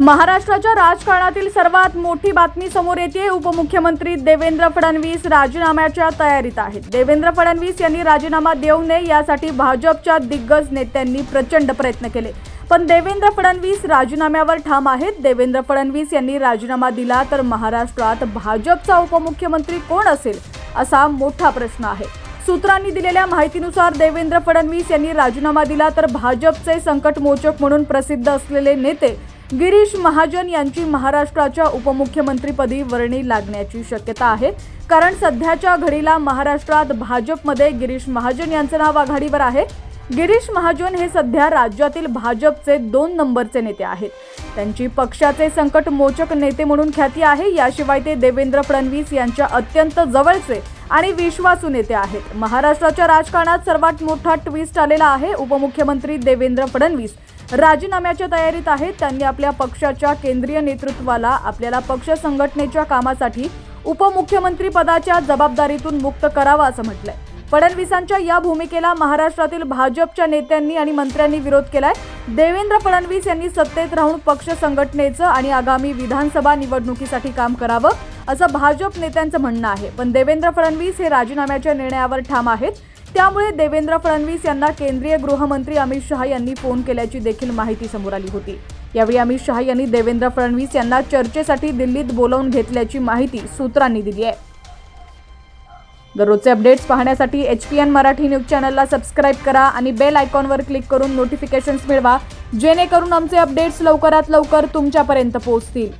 महाराष्ट्राच्या राजकारणातील सर्वात मोठी बातमी समोर येते. उपमुख्यमंत्री देवेंद्र फडणवीस राजीनाम्याच्या तयारीत आहेत. देवेंद्र फडणवीस यांनी राजीनामा देऊ नये यासाठी भाजपच्या दिग्गज नेत्यांनी प्रचंड प्रयत्न केले. पण देवेंद्र फडणवीस राजीनाम्यावर ठाम आहेत. देवेंद्र फडणवीस यांनी राजीनामा दिला तर महाराष्ट्रात भाजपचा उपमुख्यमंत्री कोण असेल असा मोठा प्रश्न आहे. सूत्रांनी दिलेल्या माहितीनुसार देवेंद्र फडणवीस यांनी राजीनामा दिला तर भाजपचे संकटमोचक म्हणून प्रसिद्ध असलेले नेते गिरीश महाजन यांची महाराष्ट्राच्या उपमुख्यमंत्रीपदी वर्णी लागण्याची शक्यता आहे. कारण सध्याच्या घडीला महाराष्ट्रात भाजपमध्ये गिरीश महाजन यांचं नाव आघाडीवर आहे. गिरीश महाजन हे सध्या राज्यातील भाजपचे दोन नंबरचे नेते आहेत. त्यांची पक्षाचे संकट मोचक नेते म्हणून ख्याती आहे. याशिवाय ते देवेंद्र फडणवीस यांच्या अत्यंत जवळचे आणि विश्वासू नेते आहेत. महाराष्ट्राच्या राजकारणात सर्वात मोठा ट्विस्ट आलेला आहे. उपमुख्यमंत्री देवेंद्र फडणवीस. राजीनाम्याच्या तयारीत आहेत. त्यांनी आपल्या पक्षाच्या केंद्रीय नेतृत्वाला आपल्याला पक्ष संघटनेच्या कामासाठी उपमुख्यमंत्री पदाच्या जबाबदारीतून मुक्त करावं असं म्हटलंय. फडणवीसांच्या या भूमिकेला महाराष्ट्रातील भाजपच्या नेत्यांनी आणि मंत्र्यांनी विरोध केलाय. देवेंद्र फडणवीस यांनी सत्तेत राहून पक्ष संघटनेचं आणि आगामी विधानसभा निवडणुकीसाठी काम करावं असं भाजप नेत्यांचं म्हणणं आहे. पण देवेंद्र फडणवीस हे राजीनाम्याच्या निर्णयावर ठाम आहेत. त्यामुळे देवेंद्र फडणवीस यांना केंद्रीय गृहमंत्री अमित शहा यांनी फोन केल्याची देखील माहिती समोर आली होती. यावेळी अमित शहा यांनी देवेंद्र फडणवीस यांना चर्चेसाठी दिल्लीत बोलावून घेतल्याची माहिती सूत्रांनी दिली आहे. दररोजचे अपडेट्स पाहण्यासाठी H P N Marathi news चॅनलला सबस्क्राईब करा आणि बेल आयकॉनवर क्लिक करून नोटिफिकेशन्स मिळवा जेणेकरून आमचे अपडेट्स लवकरात लवकर तुमच्यापर्यंत पोहोचतील.